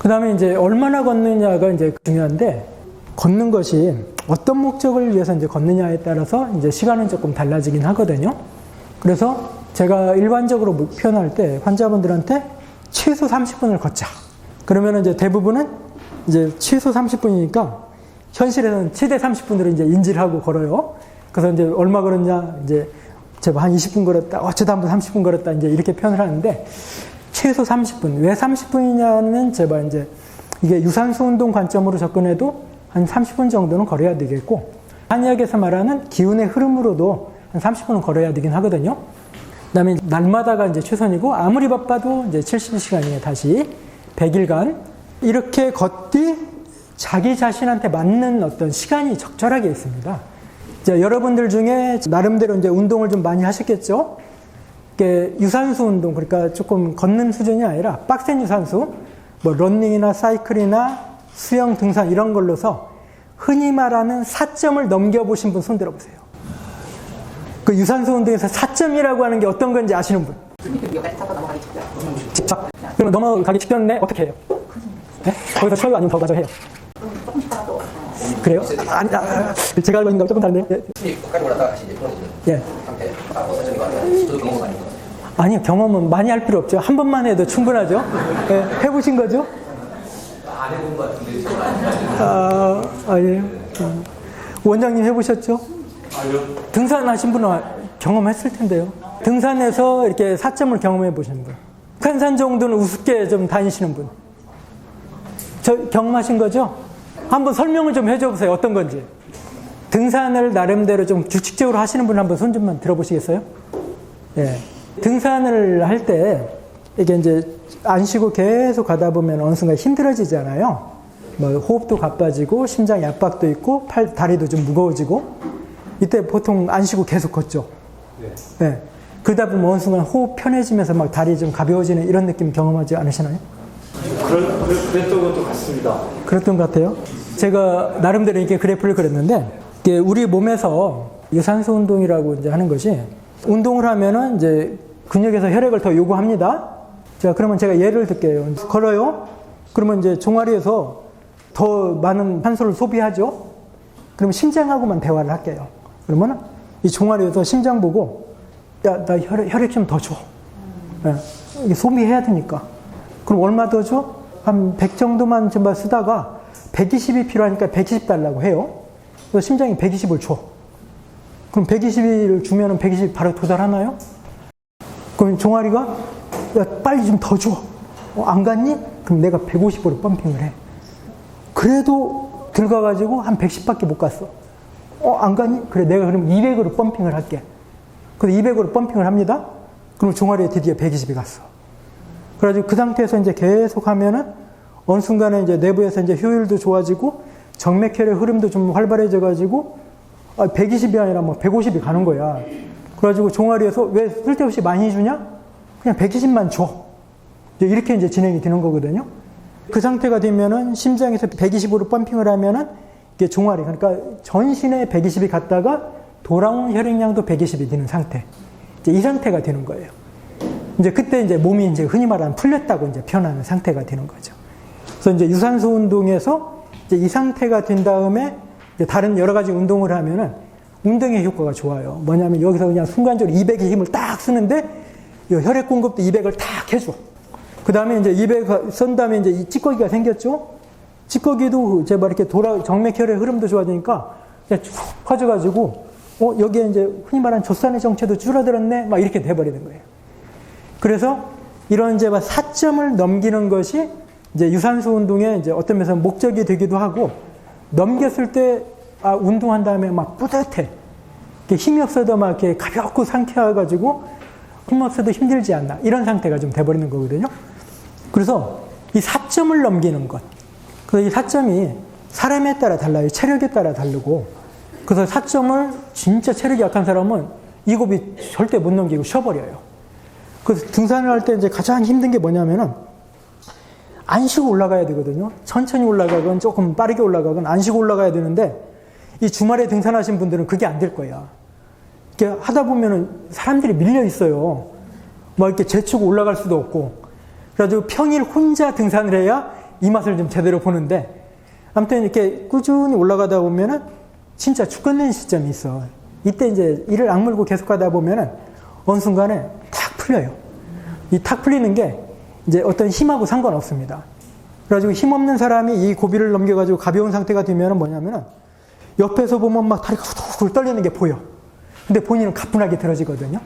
그 다음에 이제 얼마나 걷느냐가 이제 중요한데, 걷는 것이 어떤 목적을 위해서 이제 걷느냐에 따라서 이제 시간은 조금 달라지긴 하거든요. 그래서 제가 일반적으로 목- 표현할 때 환자분들한테 최소 30분을 걷자. 그러면 이제 대부분은 이제 최소 30분이니까 현실에는 최대 30분으로 이제 인지를 하고 걸어요. 그래서 이제 얼마 걸었냐, 이제 제가 한 20분 걸었다, 어쩌다 한번 30분 걸었다, 이제 이렇게 표현을 하는데 최소 30분. 왜 30분이냐는 제가 이제 이게 유산소 운동 관점으로 접근해도 한 30분 정도는 걸어야 되겠고 한의학에서 말하는 기운의 흐름으로도 한 30분은 걸어야 되긴 하거든요. 그다음에 날마다가 이제 최선이고 아무리 바빠도 이제 70시간이에요. 다시 100일간 이렇게 걷기 자기 자신한테 맞는 어떤 시간이 적절하게 있습니다. 자, 여러분들 중에 나름대로 이제 운동을 좀 많이 하셨겠죠? 이게 유산소 운동, 그러니까 조금 걷는 수준이 아니라 빡센 유산소, 뭐 런닝이나 사이클이나 수영, 등산 이런 걸로서 흔히 말하는 4점을 넘겨보신 분 손 들어 보세요. 그 유산소 운동에서 4점이라고 하는 게 어떤 건지 아시는 분? 여기까지 타고 넘어가기 직전에 어떻게 해요? 네? 거기서 쳐요? 아니면 더 가져 해요? 그래요? 아, 아, 제가 알고 있는 거랑 조금 다른데요? 예. 예. 아니요, 경험은 많이 할 필요 없죠. 한 번만 해도 충분하죠. 예, 해보신 거죠? 안 해본 것 같은데 아, 아니에요. 음. 원장님 해보셨죠? 등산하신 분은 경험했을 텐데요. 등산에서 이렇게 사점을 경험해 보시는 분. 북한산 정도는 우습게 좀 다니시는 분. 저 경험하신 거죠? 한번 설명을 좀 해줘 보세요. 어떤 건지. 등산을 나름대로 좀 규칙적으로 하시는 분 한번 손 좀만 들어보시겠어요? 예. 등산을 할 때 이게 이제 안 쉬고 계속 가다 보면 어느 순간 힘들어지잖아요. 뭐 호흡도 가빠지고 심장에 압박도 있고 팔 다리도 좀 무거워지고 이때 보통 안 쉬고 계속 걷죠. 네. 그러다 보면 어느 순간 호흡 편해지면서 막 다리 좀 가벼워지는 이런 느낌 경험하지 않으시나요? 그랬- 그랬던 것도 같습니다. 그랬던 것 같아요. 제가 나름대로 이렇게 그래프를 그렸는데 이게 우리 몸에서 유산소 운동이라고 이제 하는 것이 운동을 하면은 이제 근육에서 혈액을 더 요구합니다. 자, 그러면 제가 예를 들게요. 걸어요. 그러면 이제 종아리에서 더 많은 산소를 소비하죠. 그러면 심장하고만 대화를 할게요. 그러면 이 종아리에서 심장 보고 야, 나 혈액, 혈액 좀 더 줘. 예, 이게 소비해야 되니까. 그럼 얼마 더 줘? 한 100 정도만 좀 쓰다가 120이 필요하니까 120 달라고 해요. 그래서 심장이 120을 줘. 그럼 120을 주면 120 바로 도달하나요? 그럼 종아리가 야, 빨리 좀 더 줘. 어, 안 갔니? 그럼 내가 150으로 펌핑을 해. 그래도 들어가가지고 한 110밖에 못 갔어. 어, 안 갔니? 그래, 내가 그럼 200으로 펌핑을 할게. 그래서 200으로 펌핑을 합니다. 그럼 종아리에 드디어 120이 갔어. 그래가지고 그 상태에서 이제 계속 하면은 어느 순간에 이제 내부에서 이제 효율도 좋아지고 정맥혈의 흐름도 좀 활발해져가지고 아, 120이 아니라 뭐 150이 가는 거야. 그래가지고 종아리에서 왜 쓸데없이 많이 주냐? 그냥 120만 줘. 이렇게 이제 진행이 되는 거거든요. 그 상태가 되면은 심장에서 120으로 펌핑을 하면은 이게 종아리, 그러니까 전신에 120이 갔다가 돌아온 혈액량도 120이 되는 상태. 이제 이 상태가 되는 거예요. 이제 그때 이제 몸이 이제 흔히 말하는 풀렸다고 이제 표현하는 상태가 되는 거죠. 그래서 이제 유산소 운동에서 이제 이 상태가 된 다음에 다른 여러 가지 운동을 하면은 운동의 효과가 좋아요. 뭐냐면 여기서 그냥 순간적으로 200의 힘을 딱 쓰는데 이 혈액 공급도 200을 딱 해줘. 그 다음에 이제 200 쓴 다음에 이제 이 찌꺼기가 생겼죠? 찌꺼기도 제가 이렇게 돌아, 정맥혈의 흐름도 좋아지니까 그냥 쭉 퍼져가지고 어, 여기에 이제 흔히 말하는 젖산의 정체도 줄어들었네? 막 이렇게 돼버리는 거예요. 그래서 이런 이제 4점을 넘기는 것이 이제 유산소 운동의 이제 어떤 면에서 목적이 되기도 하고 넘겼을 때 아, 운동한 다음에 막 뿌듯해. 힘이 없어도 막 이렇게 가볍고 상쾌해가지고 힘 없어도 힘들지 않나. 이런 상태가 좀 돼버리는 거거든요. 그래서 이 4점을 넘기는 것. 그래서 이 4점이 사람에 따라 달라요. 체력에 따라 다르고. 그래서 4점을 진짜 체력이 약한 사람은 이 곱이 절대 못 넘기고 쉬어버려요. 그래서 등산을 할 때 이제 가장 힘든 게 뭐냐면은 안 쉬고 올라가야 되거든요. 천천히 올라가건 조금 빠르게 올라가건 안 쉬고 올라가야 되는데 이 주말에 등산하신 분들은 그게 안 될 거야. 이렇게 하다 보면은 사람들이 밀려 있어요. 뭐 이렇게 제치고 올라갈 수도 없고. 그래가지고 평일 혼자 등산을 해야 이 맛을 좀 제대로 보는데 아무튼 이렇게 꾸준히 올라가다 보면은 진짜 죽겠는 시점이 있어. 이때 이제 이를 악물고 계속 가다 보면은 어느 순간에 탁 풀려요. 이 탁 풀리는 게 이제 어떤 힘하고 상관없습니다. 그래가지고 힘없는 사람이 이 고비를 넘겨가지고 가벼운 상태가 되면은 뭐냐면은 옆에서 보면 막 다리가 후들후들 떨리는 게 보여. 근데 본인은 가뿐하게 들어지거든요.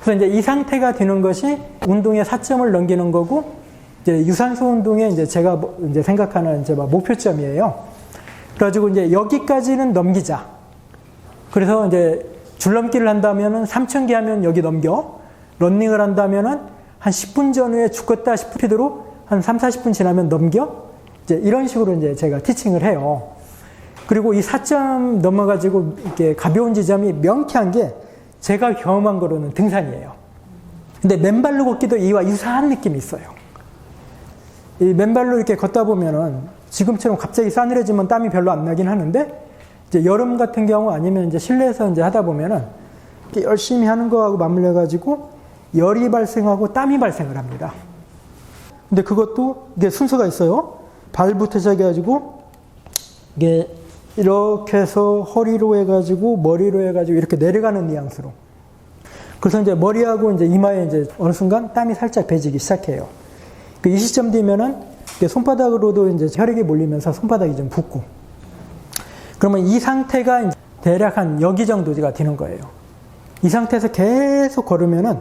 그래서 이제 이 상태가 되는 것이 운동의 사점을 넘기는 거고, 이제 유산소 운동의 이제 제가 뭐- 이제 생각하는 이제 막 목표점이에요. 그래가지고 이제 여기까지는 넘기자. 그래서 이제 줄넘기를 한다면은 3,000개 하면 여기 넘겨. 런닝을 한다면은 한 10분 전후에 죽겠다 싶을 피드로 한 3, 40분 지나면 넘겨. 이제 이런 식으로 이제 제가 티칭을 해요. 그리고 이 4점 넘어가지고 이렇게 가벼운 지점이 명쾌한 게 제가 경험한 거로는 등산이에요. 근데 맨발로 걷기도 이와 유사한 느낌이 있어요. 이 맨발로 이렇게 걷다 보면은 지금처럼 갑자기 싸늘해지면 땀이 별로 안 나긴 하는데 이제 여름 같은 경우 아니면 이제 실내에서 이제 하다 보면은 열심히 하는 거하고 맞물려 가지고 열이 발생하고 땀이 발생을 합니다. 근데 그것도 이게 순서가 있어요. 발부터 시작해 가지고 이게 이렇게 해서 허리로 해가지고 머리로 해가지고 이렇게 내려가는 뉘앙스로. 그래서 이제 머리하고 이제 이마에 이제 어느 순간 땀이 살짝 배지기 시작해요. 그이 시점 되면은 손바닥으로도 이제 혈액이 몰리면서 손바닥이 좀 붓고. 그러면 이 상태가 대략 한 여기 정도가 되는 거예요. 이 상태에서 계속 걸으면은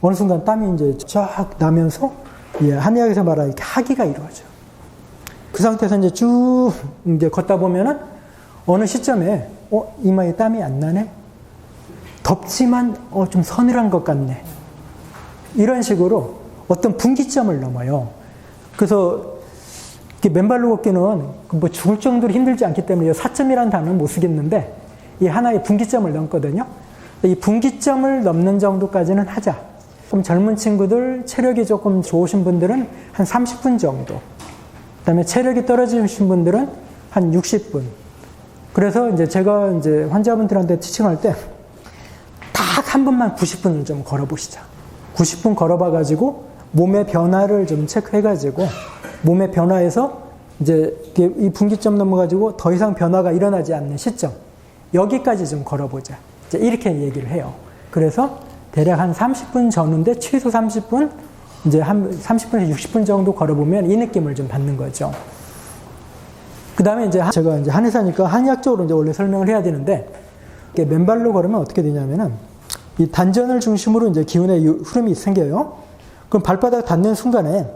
어느 순간 땀이 이제 쫙 나면서 예, 한의학에서 말하는 하기가 이루어져요. 그 상태에서 이제 쭉 이제 걷다 보면은 어느 시점에 어 이마에 땀이 안 나네. 덥지만 어 좀 서늘한 것 같네. 이런 식으로 어떤 분기점을 넘어요. 그래서 맨발로 걷기는 뭐 죽을 정도로 힘들지 않기 때문에 사점이라는 단어는 못 쓰겠는데 이 하나의 분기점을 넘거든요. 이 분기점을 넘는 정도까지는 하자. 그럼 젊은 친구들 체력이 조금 좋으신 분들은 한 30분 정도. 그다음에 체력이 떨어지신 분들은 한 60분. 그래서 이제 제가 이제 환자분들한테 티칭할 때 딱 한 번만 90분을 좀 걸어보시자. 90분 걸어봐가지고 몸의 변화를 좀 체크해가지고 몸의 변화에서 이제 이 분기점 넘어가지고 더 이상 변화가 일어나지 않는 시점 여기까지 좀 걸어보자. 이제 이렇게 얘기를 해요. 그래서 대략 한 30분 전후인데 최소 30분 이제 한 30분에서 60분 정도 걸어보면 이 느낌을 좀 받는 거죠. 그 다음에 이제 제가 이제 한의사니까 한의학적으로 이제 원래 설명을 해야 되는데 맨발로 걸으면 어떻게 되냐면은 이 단전을 중심으로 이제 기운의 유- 흐름이 생겨요. 그럼 발바닥 닿는 순간에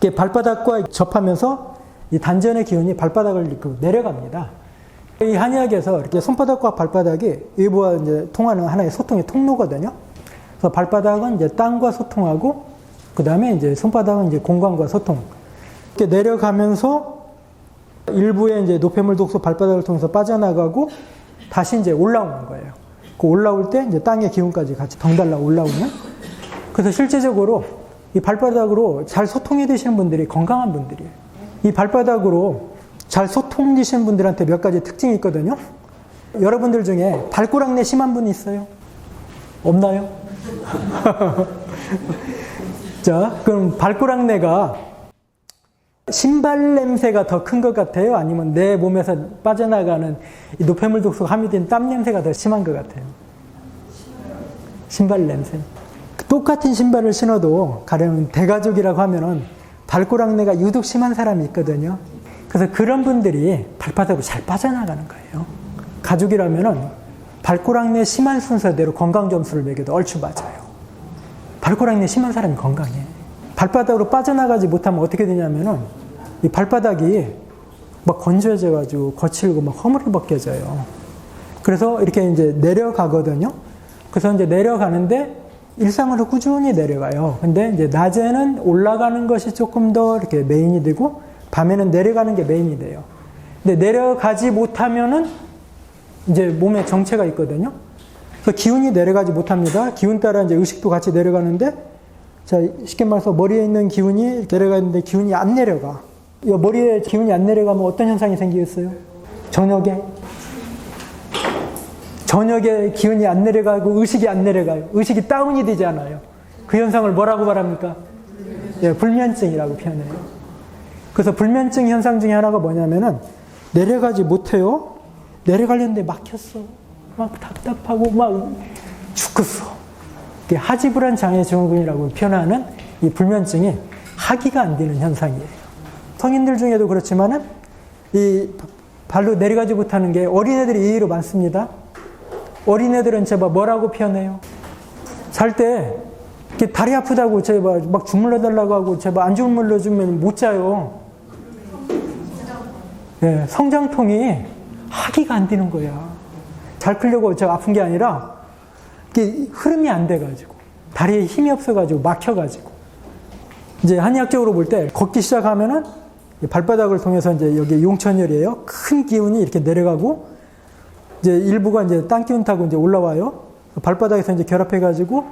이렇게 발바닥과 접하면서 이 단전의 기운이 발바닥을 내려갑니다. 이 한의학에서 이렇게 손바닥과 발바닥이 일부와 이제 통하는 하나의 소통의 통로거든요. 그래서 발바닥은 이제 땅과 소통하고 그 다음에 이제 손바닥은 이제 공간과 소통. 이렇게 내려가면서 일부의 이제 노폐물 독소 발바닥을 통해서 빠져나가고 다시 이제 올라오는 거예요. 그 올라올 때 이제 땅의 기운까지 같이 덩달라 올라오는. 그래서 실제적으로 이 발바닥으로 잘 소통이 되시는 분들이 건강한 분들이에요. 이 발바닥으로 잘 소통 되시는 분들한테 몇 가지 특징이 있거든요. 여러분들 중에 발꼬락내 심한 분 있어요? 없나요? 자, 그럼 발꼬락내가 신발 냄새가 더 큰 것 같아요? 아니면 내 몸에서 빠져나가는 이 노폐물 독소가 함유된 땀 냄새가 더 심한 것 같아요? 신발 냄새. 똑같은 신발을 신어도 가령 대가족이라고 하면은 발꼬락내가 유독 심한 사람이 있거든요. 그래서 그런 분들이 발바닥으로 잘 빠져나가는 거예요. 가족이라면은 발꼬락내 심한 순서대로 건강 점수를 매겨도 얼추 맞아요. 발꼬락내 심한 사람이 건강해. 발바닥으로 빠져나가지 못하면 어떻게 되냐면은 이 발바닥이 막 건조해져가지고 거칠고 막 허물이 벗겨져요. 그래서 이렇게 이제 내려가거든요. 그래서 이제 내려가는데 일상으로 꾸준히 내려가요. 근데 이제 낮에는 올라가는 것이 조금 더 이렇게 메인이 되고 밤에는 내려가는 게 메인이 돼요. 근데 내려가지 못하면은 이제 몸에 정체가 있거든요. 그래서 기운이 내려가지 못합니다. 기운 따라 이제 의식도 같이 내려가는데 자, 쉽게 말해서 머리에 있는 기운이 내려가는데 기운이 안 내려가. 이 머리에 기운이 안 내려가면 어떤 현상이 생기겠어요? 저녁에 저녁에 기운이 안 내려가고 의식이 안 내려가요. 의식이 다운이 되지 않아요. 그 현상을 뭐라고 말합니까? 예, 불면증이라고 표현해요. 그래서 불면증 현상 중에 하나가 뭐냐면은 내려가지 못해요. 내려가려는데 막혔어. 막 답답하고 막 죽겠어. 이게 하지불안 장애 증후군이라고 표현하는 이 불면증이 하기가 안 되는 현상이에요. 성인들 중에도 그렇지만은 이 발로 내려가지 못하는 게 어린애들이 의외로 많습니다. 어린애들은 제발 뭐라고 표현해요? 잘 때 다리 아프다고 제발 막 주물러 달라고 하고 제발 안 주물러 주면 못 자요. 예, 성장통이 하기가 안 되는 거야. 잘 풀려고 제가 아픈 게 아니라 이게 흐름이 안 돼가지고 다리에 힘이 없어가지고 막혀가지고 이제 한의학적으로 볼 때 걷기 시작하면은 이 발바닥을 통해서 이제 여기 용천열이에요. 큰 기운이 이렇게 내려가고 이제 일부가 이제 땅 기운 타고 이제 올라와요. 발바닥에서 이제 결합해가지고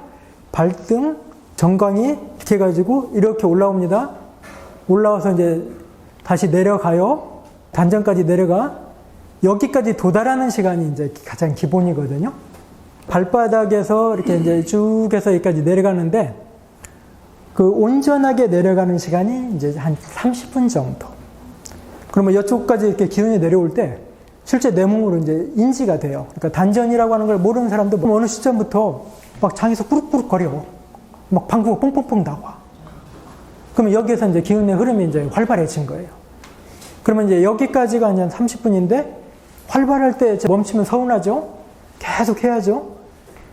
발등, 정강이 이렇게 해가지고 이렇게 올라옵니다. 올라와서 이제 다시 내려가요. 단전까지 내려가. 여기까지 도달하는 시간이 이제 가장 기본이거든요. 발바닥에서 이렇게 이제 쭉 해서 여기까지 내려가는데 그 온전하게 내려가는 시간이 이제 한 30분 정도. 그러면 이쪽까지 이렇게 기운이 내려올 때 실제 내 몸으로 이제 인지가 돼요. 그러니까 단전이라고 하는 걸 모르는 사람도 어느 시점부터 막 장에서 꾸룩꾸룩 거려. 막 방구가 뽕뽕뽕 나와. 그러면 여기에서 이제 기운의 흐름이 이제 활발해진 거예요. 그러면 이제 여기까지가 한 30분인데 활발할 때 멈추면 서운하죠? 계속 해야죠?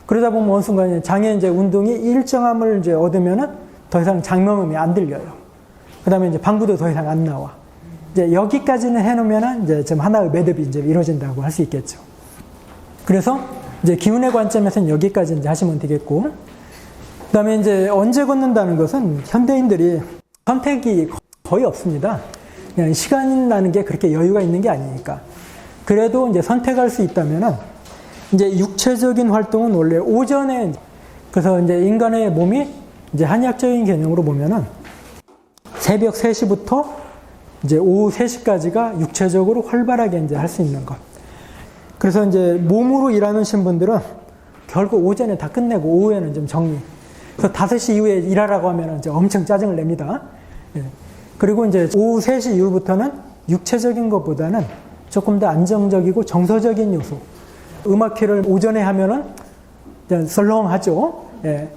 그러다 보면 어느 순간 장애 이제 운동이 일정함을 이제 얻으면은 더 이상 장명음이 안 들려요. 그 다음에 이제 방구도 더 이상 안 나와. 이제 여기까지는 해놓으면은 이제 좀 하나의 매듭이 이제 이루어진다고 할 수 있겠죠. 그래서 이제 기운의 관점에서는 여기까지 이제 하시면 되겠고, 그 다음에 이제 언제 걷는다는 것은 현대인들이 선택이 거의 없습니다. 그냥 시간이라는 게 그렇게 여유가 있는 게 아니니까. 그래도 이제 선택할 수 있다면은 이제 육체적인 활동은 원래 오전에 그래서 이제 인간의 몸이 이제 한의학적인 개념으로 보면은 새벽 3시부터 이제 오후 3시까지가 육체적으로 활발하게 이제 할 수 있는 것. 그래서 이제 몸으로 일하는 신분들은 결국 오전에 다 끝내고 오후에는 좀 정리. 그래서 5시 이후에 일하라고 하면 이제 엄청 짜증을 냅니다. 예. 그리고 이제 오후 3시 이후부터는 육체적인 것보다는 조금 더 안정적이고 정서적인 요소. 음악회를 오전에 하면은 그냥 썰렁하죠. 예.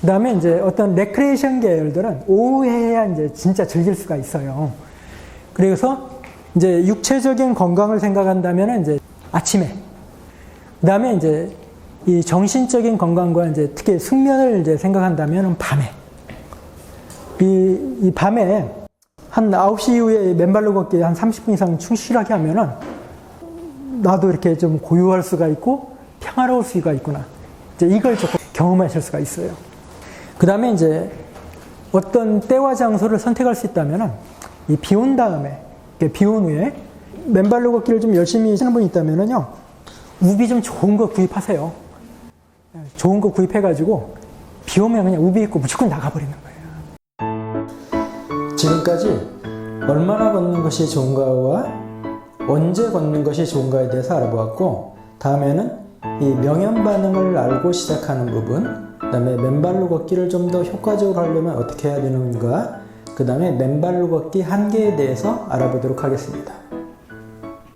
그 다음에 이제 어떤 레크레이션 계열들은 오후에 해야 이제 진짜 즐길 수가 있어요. 그래서 이제 육체적인 건강을 생각한다면 이제 아침에. 그 다음에 이제 이 정신적인 건강과 이제 특히 숙면을 이제 생각한다면 밤에. 이, 이 밤에 한 9시 이후에 맨발로 걷기 한 30분 이상 충실하게 하면은 나도 이렇게 좀 고요할 수가 있고 평화로울 수가 있구나. 이제 이걸 조금 경험하실 수가 있어요. 그 다음에 이제 어떤 때와 장소를 선택할 수 있다면 이비 온 다음에, 비 온 후에 맨발로 걷기를 좀 열심히 하시는 분이 있다면요. 우비 좀 좋은 거 구입하세요. 좋은 거 구입해가지고 비 오면 그냥 우비 입고 무조건 나가버리는 거예요. 지금까지 얼마나 걷는 것이 좋은가와 언제 걷는 것이 좋은가에 대해서 알아보았고 다음에는 이 명현 반응을 알고 시작하는 부분 그 다음에 맨발로 걷기를 좀 더 효과적으로 하려면 어떻게 해야 되는가 그 다음에 맨발로 걷기 한계에 대해서 알아보도록 하겠습니다.